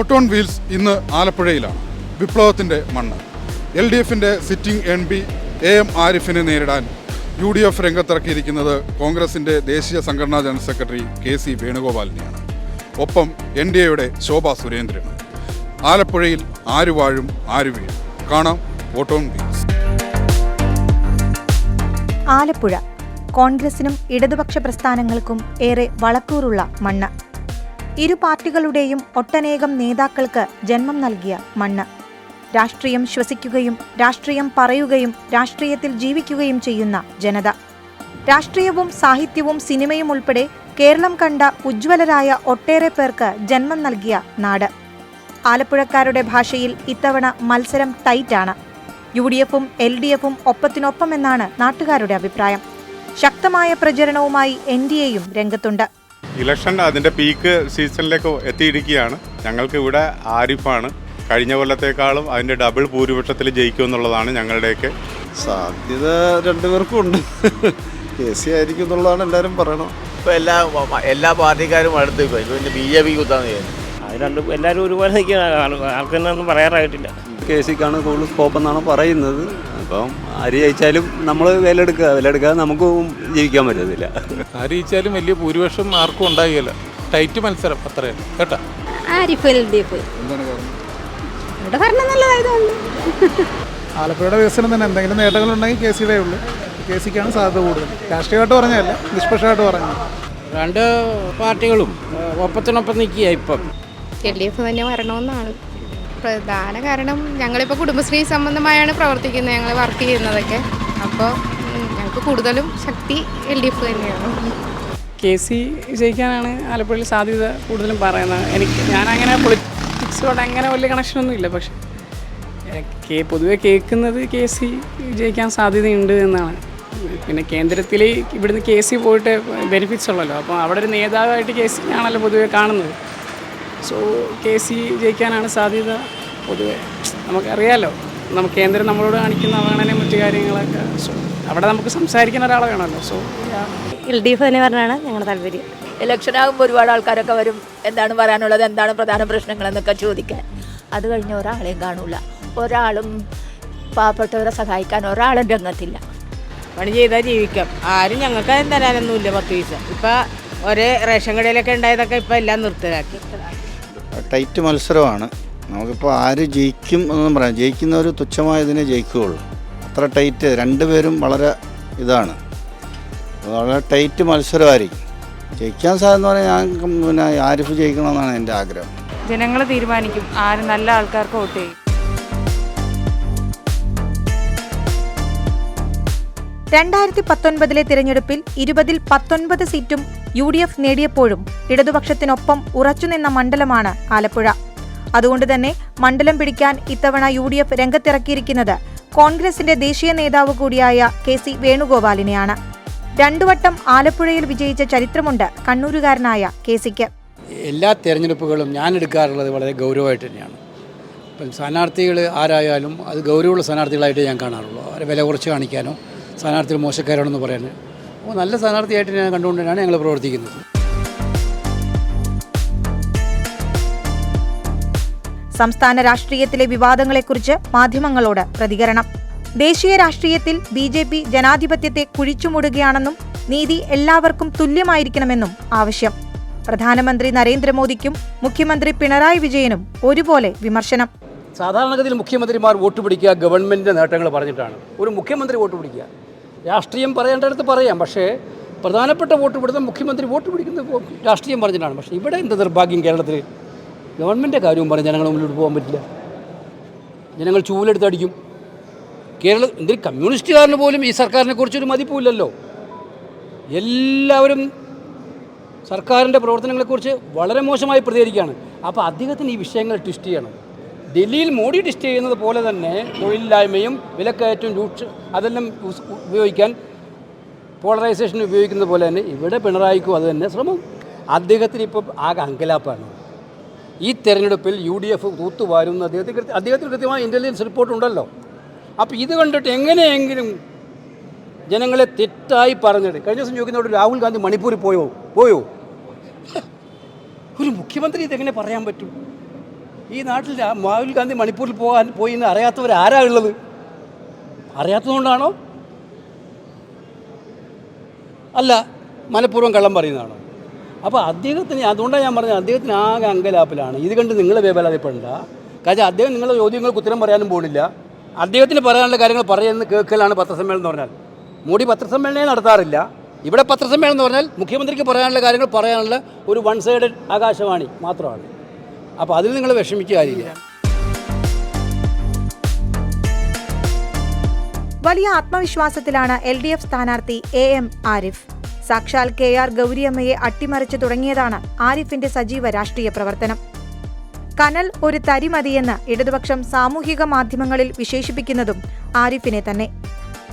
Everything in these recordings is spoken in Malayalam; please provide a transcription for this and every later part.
ഓട്ടോൺ വീൽസ് ഇന്ന് ആലപ്പുഴയിലാണ്. വിപ്ലവത്തിന്റെ മണ്ണ്. എൽ ഡി എഫിന്റെ sitting M P A M ആരിഫിനെ നേരിടാൻ യു ഡി എഫ് രംഗത്തിറക്കിയിരിക്കുന്നത് കോൺഗ്രസിന്റെ ദേശീയ സംഘടനാ ജനറൽ സെക്രട്ടറി കെ സി വേണുഗോപാലിനെയാണ്. ഒപ്പം എൻ ഡി എയുടെ ശോഭ സുരേന്ദ്രനും. ആലപ്പുഴയിൽ ആര് വാഴും ആര് വീഴും? കാണാം ഓട്ടോൺ വീൽസ്. ആലപ്പുഴ കോൺഗ്രസിനും ഇടതുപക്ഷ പ്രസ്ഥാനങ്ങൾക്കും ഏറെ വളക്കൂറുള്ള മണ്ണ്. ഇരു പാർട്ടികളുടെയും ഒട്ടനേകം നേതാക്കൾക്ക് ജന്മം നൽകിയ മണ്ണ്. രാഷ്ട്രീയം ശ്വസിക്കുകയും രാഷ്ട്രീയം പറയുകയും രാഷ്ട്രീയത്തിൽ ജീവിക്കുകയും ചെയ്യുന്ന ജനത. രാഷ്ട്രീയവും സാഹിത്യവും സിനിമയും ഉൾപ്പെടെ കേരളം കണ്ട ഉജ്ജ്വലരായ ഒട്ടേറെ പേർക്ക് ജന്മം നൽകിയ നാട്. ആലപ്പുഴക്കാരുടെ ഭാഷയിൽ ഇത്തവണ മത്സരം ടൈറ്റാണ്. യു ഡി എഫും എൽ ഡി എഫും ഒപ്പത്തിനൊപ്പം എന്നാണ് നാട്ടുകാരുടെ അഭിപ്രായം. ശക്തമായ പ്രചരണവുമായി എൻ ഡി എയും രംഗത്തുണ്ട്. ഇലക്ഷൻ അതിന്റെ പീക്ക് സീസണിലേക്ക് എത്തിയിരിക്കുകയാണ്. ഞങ്ങൾക്ക് ഇവിടെ ആരിഫാണ്. കഴിഞ്ഞ കൊല്ലത്തേക്കാളും അതിന്റെ ഡബിൾ ഭൂരിപക്ഷത്തിൽ ജയിക്കും എന്നുള്ളതാണ് ഞങ്ങളുടെയൊക്കെ സാധ്യത രണ്ടുപേർക്കും ഉണ്ട്. കെ സി ആയിരിക്കും എന്നുള്ളതാണ് എല്ലാവരും പറയണം ഇപ്പോൾ എല്ലാ എല്ലാ പാർട്ടിക്കാരും അടുത്ത് ഇപ്പോൾ പിന്നെ ബി ജെ പി കുത്താന്ന് ചെയ്യുന്നത് അത് രണ്ടും എല്ലാവരും ഒരുപോലെ നിൽക്കുന്ന ആൾക്കൊന്നും പറയാറായിട്ടില്ല. കെ സിക്കാണ് കൂടുതൽ സ്കോപ്പ് എന്നാണ് പറയുന്നത്. അപ്പം ആര് ജയിച്ചാലും നമ്മൾ വിലയെടുക്കുക. വിലയെടുക്കാതെ നമുക്ക് ജീവിക്കാൻ പറ്റത്തില്ല. ആരിച്ചാലും വലിയ ഭൂരിപക്ഷം ആർക്കും ഉണ്ടാകില്ല ടൈറ്റ് മത്സരം അത്രയാണ് കേട്ടോ? Arif L D F? ഇവിടെ ഭരണം നല്ലതായതുകൊണ്ട്. ആലപ്പുഴയുടെ വികസനം തന്നെ എന്തെങ്കിലും നേട്ടങ്ങളുണ്ടെങ്കിൽ കെ സിയുടെ ഉള്ളൂ. കെ സിക്കാണ് സാധ്യത കൂടുതൽ. രാഷ്ട്രീയമായിട്ട് പറഞ്ഞതല്ല നിഷ്പക്ഷമായിട്ട് പറഞ്ഞു രണ്ട് പാർട്ടികളും ഒപ്പത്തിനൊപ്പം നിൽക്കുക ഇപ്പം. എൽ ഡി എഫ് തന്നെ വരണമെന്നാണ്. പ്രധാന കാരണം ഞങ്ങളിപ്പോൾ കുടുംബശ്രീ സംബന്ധമായാണ് പ്രവർത്തിക്കുന്നത് ഞങ്ങൾ വർക്ക് ചെയ്യുന്നതൊക്കെ. അപ്പോൾ ഞങ്ങൾക്ക് കൂടുതലും ശക്തി എൽ ഡി എഫ് തന്നെയാണ്. കെ സി ജയിക്കാനാണ് ആലപ്പുഴയിൽ സാധ്യത കൂടുതലും പറയുന്നത്. എനിക്ക് ഞാനങ്ങനെ പൊളിറ്റിക്സോട് അങ്ങനെ വലിയ കണക്ഷനൊന്നും ഇല്ല. പക്ഷേ കേ പൊതുവെ കേൾക്കുന്നത് കെ സി ജയിക്കാൻ സാധ്യതയുണ്ട് എന്നാണ്. പിന്നെ കേന്ദ്രത്തിൽ ഇവിടുന്ന് കെ സി പോയിട്ട് ബെനിഫിറ്റ്സ് ഉള്ളല്ലോ. അപ്പോൾ അവിടെ ഒരു നേതാവായിട്ട് കെ സി ആണല്ലോ പൊതുവെ കാണുന്നത്. സോ കെ സി ജയിക്കാനാണ് സാധ്യത. പൊതുവെ നമുക്കറിയാലോ നമുക്ക് കേന്ദ്രം നമ്മളോട് കാണിക്കുന്ന അവഗണനയും മറ്റു കാര്യങ്ങളൊക്കെ. സോ അവിടെ നമുക്ക് സംസാരിക്കുന്ന ഒരാളെ വേണമല്ലോ. സോ എൽ ഡി എഫ് തന്നെ പറഞ്ഞാണ് ഞങ്ങളുടെ താല്പര്യം. ഇലക്ഷൻ ആകുമ്പോൾ ഒരുപാട് ആൾക്കാരൊക്കെ വരും. എന്താണ് പറയാനുള്ളത്? എന്താണ് പ്രധാന പ്രശ്നങ്ങൾ എന്നൊക്കെ ചോദിക്കാൻ. അത് കഴിഞ്ഞ് ഒരാളെയും കാണൂല. ഒരാളും പാവപ്പെട്ടവരെ സഹായിക്കാൻ ഒരാളും രംഗത്തില്ല. പണി ചെയ്താൽ ജീവിക്കാം. ആരും ഞങ്ങൾക്ക് തരാനൊന്നുമില്ല പത്ത് പൈസ. ഇപ്പം ഒരേ റേഷൻ കടയിലൊക്കെ ഉണ്ടായതൊക്കെ ഇപ്പം എല്ലാം നിർത്തലാക്കി. ടൈറ്റ് മത്സരമാണ്. നമുക്കിപ്പോൾ ആര് ജയിക്കും എന്നൊന്നും പറയാം ജയിക്കുന്നവർ തുച്ഛമായതിനെ ജയിക്കുകയുള്ളൂ. അത്ര ടൈറ്റ് രണ്ടുപേരും വളരെ ഇതാണ്. വളരെ ടൈറ്റ് മത്സരമായിരിക്കും. ജയിക്കാൻ സാധ്യത പറഞ്ഞാൽ ഞാൻ പിന്നെ ആരിഫ് ജയിക്കണമെന്നാണ് എന്റെ ആഗ്രഹം. ജനങ്ങൾ തീരുമാനിക്കും. ആര് നല്ല ആൾക്കാർക്ക് വോട്ട് ചെയ്യും. രണ്ടായിരത്തി പത്തൊൻപതിലെ തിരഞ്ഞെടുപ്പിൽ ഇരുപതിൽ പത്തൊൻപത് സീറ്റും യു ഡി എഫ് നേടിയപ്പോഴും ഇടതുപക്ഷത്തിനൊപ്പം ഉറച്ചുനിന്ന മണ്ഡലമാണ് ആലപ്പുഴ. അതുകൊണ്ട് തന്നെ മണ്ഡലം പിടിക്കാൻ ഇത്തവണ യു ഡി എഫ് രംഗത്തിറക്കിയിരിക്കുന്നത് കോൺഗ്രസിന്റെ ദേശീയ നേതാവ് കൂടിയായ കെ സി വേണുഗോപാലിനെയാണ്. രണ്ടുവട്ടം ആലപ്പുഴയിൽ വിജയിച്ച ചരിത്രമുണ്ട് കണ്ണൂരുകാരനായ കെ സിക്ക്. എല്ലാ തെരഞ്ഞെടുപ്പുകളും ഞാൻ എടുക്കാറുള്ളത് വളരെ ഗൗരവമായിട്ട് തന്നെയാണ്. ഇപ്പം സ്ഥാനാർത്ഥികൾ ആരായാലും അത് ഗൗരവമുള്ള സ്ഥാനാർത്ഥികളായിട്ട് ഞാൻ കാണാറുള്ളൂ. അവരെ വില കുറച്ച് കാണിക്കാനോ സ്ഥാനാർത്ഥികൾ മോശക്കാരാണെന്ന് പറയാൻ. അപ്പോൾ നല്ല സ്ഥാനാർത്ഥിയായിട്ട് ഞാൻ കണ്ടുകൊണ്ടാണ് ഞങ്ങൾ പ്രവർത്തിക്കുന്നത്. സംസ്ഥാന രാഷ്ട്രീയത്തിലെ വിവാദങ്ങളെക്കുറിച്ച് മാധ്യമങ്ങളോട് പ്രതികരണം. ദേശീയ രാഷ്ട്രീയത്തിൽ ബി ജെ പി ജനാധിപത്യത്തെ കുഴിച്ചുമൂടുകയാണെന്നും നീതി എല്ലാവർക്കും തുല്യമായിരിക്കണമെന്നും ആവശ്യം. പ്രധാനമന്ത്രി നരേന്ദ്രമോദിക്കും മുഖ്യമന്ത്രി പിണറായി വിജയനും ഒരുപോലെ വിമർശനം. സാധാരണഗതിയിൽ മുഖ്യമന്ത്രിമാർ വോട്ട് പിടിക്കുക ഗവൺമെന്റിന്റെ നേട്ടങ്ങൾ പറഞ്ഞിട്ടാണ്. ഒരു മുഖ്യമന്ത്രി വോട്ട് പിടിക്കുക. രാഷ്ട്രീയം പറയേണ്ടടുത്ത് പറയാം. പക്ഷേ പ്രധാനപ്പെട്ട വോട്ട് പിടുത്തം മുഖ്യമന്ത്രി വോട്ട് പിടിക്കുന്ന രാഷ്ട്രീയം പറഞ്ഞിട്ടാണ്. പക്ഷേ ഇവിടെ എന്ത് നിർഭാഗ്യം കേരളത്തിൽ ഗവൺമെന്റിന്റെ കാര്യവും പറഞ്ഞ് ജനങ്ങളുടെ മുന്നിലോട്ട് പോകാൻ പറ്റില്ല. ജനങ്ങൾ ചൂലെടുത്തടിക്കും കേരള എന്തിന് കമ്മ്യൂണിസ്റ്റുകാരന് പോലും ഈ സർക്കാരിനെ കുറിച്ചൊരു മതിപ്പില്ലല്ലോ എല്ലാവരും സർക്കാരിന്റെ പ്രവർത്തനങ്ങളെക്കുറിച്ച് വളരെ മോശമായി പ്രതികരിക്കുകയാണ്. അപ്പോൾ അദ്ദേഹത്തിന് ഈ വിഷയങ്ങൾ ട്വിസ്റ്റ് ചെയ്യണം. ഡൽഹിയിൽ മോഡി ഡിസ്റ്റ് ചെയ്യുന്നത് പോലെ തന്നെ തൊഴിലില്ലായ്മയും വിലക്കയറ്റവും രൂക്ഷ അതെല്ലാം ഉപയോഗിക്കാൻ പോളറൈസേഷൻ ഉപയോഗിക്കുന്നത് പോലെ തന്നെ ഇവിടെ പിണറായിക്കും അത് തന്നെ ശ്രമം. അദ്ദേഹത്തിന് ഇപ്പോൾ ആകെ അങ്കലാപ്പാണ്. ഈ തെരഞ്ഞെടുപ്പിൽ യു ഡി എഫ് തൂത്തുവാരുന്ന അദ്ദേഹത്തിന് കൃത്യ- അദ്ദേഹത്തിന് കൃത്യമായ ഇന്റലിജൻസ് റിപ്പോർട്ട് ഉണ്ടല്ലോ. അപ്പോൾ ഇത് കണ്ടിട്ട് എങ്ങനെയെങ്കിലും ജനങ്ങളെ തെറ്റായി പറഞ്ഞിട്ട് കഴിഞ്ഞ ദിവസം ചോദിക്കുന്നതോട് രാഹുൽ ഗാന്ധി മണിപ്പൂരിൽ പോയോ? പോയോ? ഒരു മുഖ്യമന്ത്രി ഇതെങ്ങനെ പറയാൻ പറ്റും? ഈ നാട്ടിൽ രാഹുൽ ഗാന്ധി മണിപ്പൂരിൽ പോകാൻ പോയി എന്ന് അറിയാത്തവർ ആരാ ഉള്ളത്? അറിയാത്തതുകൊണ്ടാണോ? അല്ല മനഃപൂർവം കള്ളം പറയുന്നതാണോ? അപ്പോൾ അദ്ദേഹത്തിന് അതുകൊണ്ടാണ് ഞാൻ പറഞ്ഞത് അദ്ദേഹത്തിന് ആകെ അങ്കലാപ്പിലാണ്. ഇത് കണ്ട് നിങ്ങൾ വേവലാതിപ്പെടണ്ട. കാരണം അദ്ദേഹം നിങ്ങളുടെ ചോദ്യങ്ങൾക്ക് ഉത്തരം പറയാനും പോകുന്നില്ല അദ്ദേഹത്തിന് പറയാനുള്ള കാര്യങ്ങൾ പറയുന്നത് കേൾക്കലാണ് പത്രസമ്മേളനം എന്ന് പറഞ്ഞാൽ. മോഡി പത്രസമ്മേളനമേ നടത്താറില്ല. ഇവിടെ പത്രസമ്മേളനം എന്ന് പറഞ്ഞാൽ മുഖ്യമന്ത്രിക്ക് പറയാനുള്ള കാര്യങ്ങൾ പറയാനുള്ള ഒരു വൺ സൈഡഡ് ആകാശവാണി മാത്രമാണ്. അപ്പോൾ അതിൽ നിങ്ങൾ വിഷമിക്കുക കാര്യമില്ല വലിയ ആത്മവിശ്വാസത്തിലാണ് എൽ ഡി എഫ് സ്ഥാനാർത്ഥി എ എം ആരിഫ്. സാക്ഷാൽ കെ ആർ ഗൗരിയമ്മയെ അട്ടിമറിച്ചു തുടങ്ങിയതാണ് ആരിഫിന്റെ സജീവ രാഷ്ട്രീയ പ്രവർത്തനം. കനൽ ഒരു തരി മതിയെന്ന് ഇടതുപക്ഷം സാമൂഹിക മാധ്യമങ്ങളിൽ വിശേഷിപ്പിക്കുന്നതും ആരിഫിനെ തന്നെ.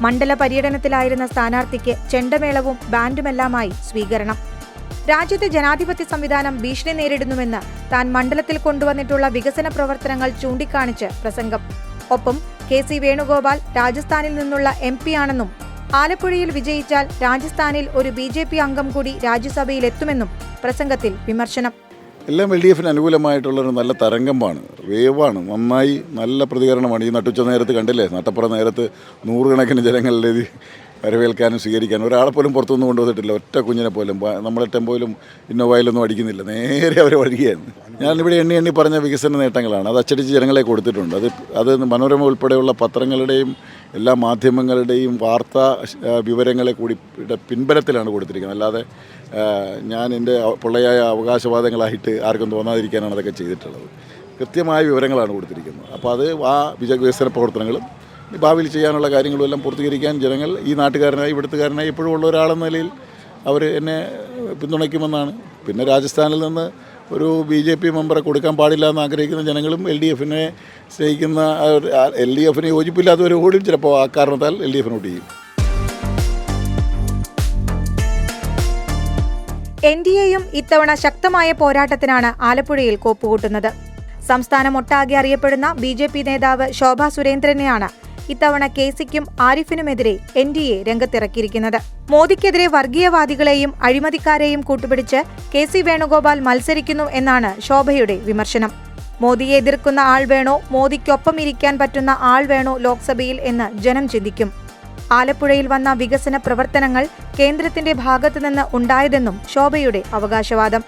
മണ്ഡല പര്യടനത്തിലായിരുന്ന സ്ഥാനാർത്ഥിക്ക് ചെണ്ടമേളവും ബാൻഡുമെല്ലാമായി സ്വീകരണം. രാജ്യത്തെ ജനാധിപത്യ സംവിധാനം ഭീഷണി നേരിടുന്നുവെന്ന് താൻ മണ്ഡലത്തിൽ കൊണ്ടുവന്നിട്ടുള്ള വികസന പ്രവർത്തനങ്ങൾ ചൂണ്ടിക്കാണിച്ച് പ്രസംഗം. ഒപ്പം കെ സി വേണുഗോപാൽ രാജസ്ഥാനിൽ നിന്നുള്ള എം ആണെന്നും ആലപ്പുഴയിൽ വിജയിച്ചാൽ രാജസ്ഥാനിൽ ഒരു ബി ജെ പി അംഗം കൂടി രാജ്യസഭയിൽ എത്തുമെന്നും പ്രസംഗത്തിൽ വിമർശനം. എല്ലാം എൽ ഡി എഫിന് അനുകൂലമായിട്ടുള്ളൊരു നല്ല തരംഗമാണ് വേവാണ്. നന്നായി നല്ല പ്രതികരണമാണ് ഈ നട്ടുച്ച നേരത്ത് കണ്ടില്ലേ? നട്ടപ്പുറ നേരത്ത് നൂറുകണക്കിന് ജനങ്ങളുടെ ഇത് വരവേൽക്കാനും സ്വീകരിക്കാനും ഒരാളെ പോലും പുറത്തുനിന്ന് കൊണ്ടുവന്നിട്ടില്ല. ഒറ്റ കുഞ്ഞിനെ പോലും. നമ്മളെ ടെമ്പോയിലും ഇന്നോവയിലൊന്നും അടിക്കുന്നില്ല. നേരെ അവർ വഴിയാണ് ഞാനിവിടെ എണ്ണി എണ്ണി പറഞ്ഞ വികസന നേട്ടങ്ങളാണ്. അത് അച്ചടിച്ച് ജനങ്ങളെ കൊടുത്തിട്ടുണ്ട്. അത് അത് മനോരമ ഉൾപ്പെടെയുള്ള പത്രങ്ങളുടെയും എല്ലാ മാധ്യമങ്ങളുടെയും വാർത്താ വിവരങ്ങളെ കൂടി പിൻബലത്തിലാണ് കൊടുത്തിരിക്കുന്നത്. അല്ലാതെ ഞാൻ എന്റെ പൊള്ളയായ അവകാശവാദങ്ങളായിട്ട് ആർക്കും തോന്നാതിരിക്കാനാണ് അതൊക്കെ ചെയ്തിട്ടുള്ളത്. കൃത്യമായ വിവരങ്ങളാണ് കൊടുത്തിരിക്കുന്നത്. അപ്പോൾ അത് ആ വിജയ വികസന പ്രവർത്തനങ്ങളും ഭാവിയിൽ ചെയ്യാനുള്ള കാര്യങ്ങളും എല്ലാം പൂർത്തീകരിക്കാൻ ജനങ്ങൾ ഈ നാട്ടുകാരനായി ഇവിടുത്തുകാരനായി ഇപ്പോഴും ഉള്ള ഒരാളെന്ന നിലയിൽ അവർ എന്നെ പിന്തുണയ്ക്കുമെന്നാണ്. പിന്നെ രാജസ്ഥാനിൽ നിന്ന് ഒരു ബി ജെ പി മെമ്പറെ കൊടുക്കാൻ പാടില്ല എന്ന് ആഗ്രഹിക്കുന്ന ജനങ്ങളും എൽ ഡി എഫിനെ സ്നേഹിക്കുന്ന എൽ ഡി എഫിന് യോജിപ്പില്ലാത്തവർ കൂടി ചിലപ്പോൾ ആ കാരണത്താൽ എൽ ഡി എഫിന് വോട്ട് ചെയ്യും. എൻ ഡി എയും ഇത്തവണ ശക്തമായ പോരാട്ടത്തിനാണ് ആലപ്പുഴയിൽ കോപ്പുകൂട്ടുന്നത്. സംസ്ഥാനമൊട്ടാകെ അറിയപ്പെടുന്ന ബി ജെ പി നേതാവ് ശോഭ സുരേന്ദ്രനെയാണ് ഇത്തവണ കെ സിക്കും ആരിഫിനുമെതിരെ എൻ ഡി എ രംഗത്തിറക്കിയിരിക്കുന്നത്. മോദിക്കെതിരെ വർഗീയവാദികളെയും അഴിമതിക്കാരെയും കൂട്ടുപിടിച്ച് കെ സി വേണുഗോപാൽ മത്സരിക്കുന്നു എന്നാണ് ശോഭയുടെ വിമർശനം. മോദിയെ എതിർക്കുന്ന ആൾ വേണോ മോദിക്കൊപ്പം ഇരിക്കാൻ പറ്റുന്ന ആൾ വേണോ ലോക്സഭയിൽ എന്ന് ജനം ചിന്തിക്കും. ആലപ്പുഴയിൽ വന്ന വികസന പ്രവർത്തനങ്ങൾ കേന്ദ്രത്തിന്റെ ഭാഗത്തുനിന്ന് ഉണ്ടായതെന്നും ശോഭയുടെ അവകാശവാദം.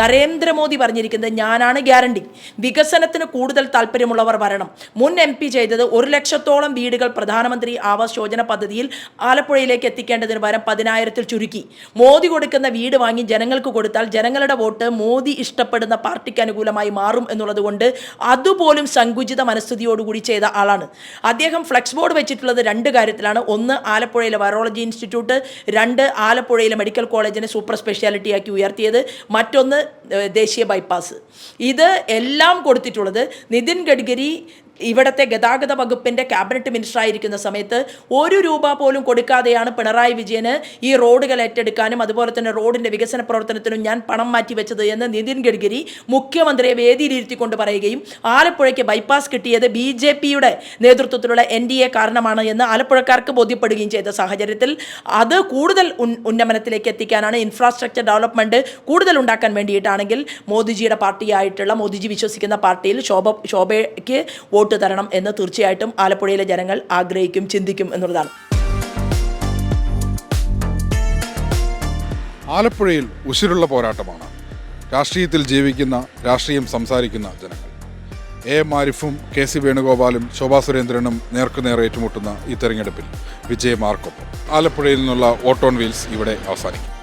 നരേന്ദ്രമോദി പറഞ്ഞിരിക്കുന്നത് ഞാനാണ് ഗ്യാരണ്ടി. വികസനത്തിന് കൂടുതൽ താല്പര്യമുള്ളവർ വരണം. മുൻ എം പി ചെയ്തത് ഒരു ലക്ഷത്തോളം വീടുകൾ പ്രധാനമന്ത്രി ആവാസ് യോജന പദ്ധതിയിൽ ആലപ്പുഴയിലേക്ക് എത്തിക്കേണ്ടതിന് പകരം പതിനായിരത്തിൽ ചുരുക്കി. മോദി കൊടുക്കുന്ന വീട് വാങ്ങി ജനങ്ങൾക്ക് കൊടുത്താൽ ജനങ്ങളുടെ വോട്ട് മോദി ഇഷ്ടപ്പെടുന്ന പാർട്ടിക്ക് അനുകൂലമായി മാറും എന്നുള്ളതുകൊണ്ട് അതുപോലും സങ്കുചിത മനസ്ഥിതിയോടുകൂടി ചെയ്ത ആളാണ്. അദ്ദേഹം ഫ്ലെക്സ് ബോർഡ് വെച്ചിട്ടുള്ളത് രണ്ട് കാര്യത്തിലാണ്. ഒന്ന് ആലപ്പുഴയിലെ വൈറോളജി ഇൻസ്റ്റിറ്റ്യൂട്ട്. രണ്ട് ആലപ്പുഴയിലെ മെഡിക്കൽ കോളേജിനെ സൂപ്പർ സ്പെഷ്യാലിറ്റി ആക്കി ഉയർത്തിയത്. മറ്റൊന്ന് ദേശീയ ബൈപ്പാസ് ഇത് എല്ലാം കൊടുത്തിട്ടുള്ളത് നിതിൻ ഗഡ്കരി ഇവിടുത്തെ ഗതാഗത വകുപ്പിന്റെ ക്യാബിനറ്റ് മിനിസ്റ്റർ ആയിരിക്കുന്ന സമയത്ത് ഒരു രൂപ പോലും കൊടുക്കാതെയാണ് പിണറായി വിജയന് ഈ റോഡുകൾ ഏറ്റെടുക്കാനും അതുപോലെ തന്നെ റോഡിന്റെ വികസന പ്രവർത്തനത്തിനും ഞാൻ പണം മാറ്റി വെച്ചത് എന്ന് നിതിൻ ഗഡ്കരി മുഖ്യമന്ത്രിയെ വേദിയിലിരുത്തിക്കൊണ്ട് പറയുകയും ആലപ്പുഴയ്ക്ക് ബൈപ്പാസ് കിട്ടിയത് ബി ജെ പിയുടെ നേതൃത്വത്തിലുള്ള എൻ ഡി എ കാരണമാണ് എന്ന് ആലപ്പുഴക്കാർക്ക് ബോധ്യപ്പെടുകയും ചെയ്ത സാഹചര്യത്തിൽ അത് കൂടുതൽ ഉന്നമനത്തിലേക്ക് എത്തിക്കാനാണ് ഇൻഫ്രാസ്ട്രക്ചർ ഡെവലപ്മെന്റ് കൂടുതൽ ഉണ്ടാക്കാൻ വേണ്ടിയിട്ടാണെങ്കിൽ മോദിജിയുടെ പാർട്ടിയായിട്ടുള്ള മോദിജി വിശ്വസിക്കുന്ന പാർട്ടിയിൽ ശോഭ ശോഭയ്ക്ക് വോട്ട് തരണം എന്ന് തീർച്ചയായിട്ടും ആലപ്പുഴയിലെ ജനങ്ങൾ ആഗ്രഹിക്കും ചിന്തിക്കും എന്നുള്ളതാണ്. ആലപ്പുഴയിൽ ഉശിരുള്ള പോരാട്ടമാണ്. രാഷ്ട്രീയത്തിൽ ജീവിക്കുന്ന രാഷ്ട്രീയം സംസാരിക്കുന്ന ജനങ്ങൾ. എ. എം ആരിഫും കെ. സി. വേണുഗോപാലും ശോഭാ സുരേന്ദ്രനും നേർക്കുനേർ ഏറ്റുമുട്ടുന്ന ഈ തെരഞ്ഞെടുപ്പിൽ വിജയമാർക്കൊപ്പം ആലപ്പുഴയിൽ നിന്നുള്ള ഓട്ടോൺ വീൽസ് ഇവിടെ അവസാനിക്കും.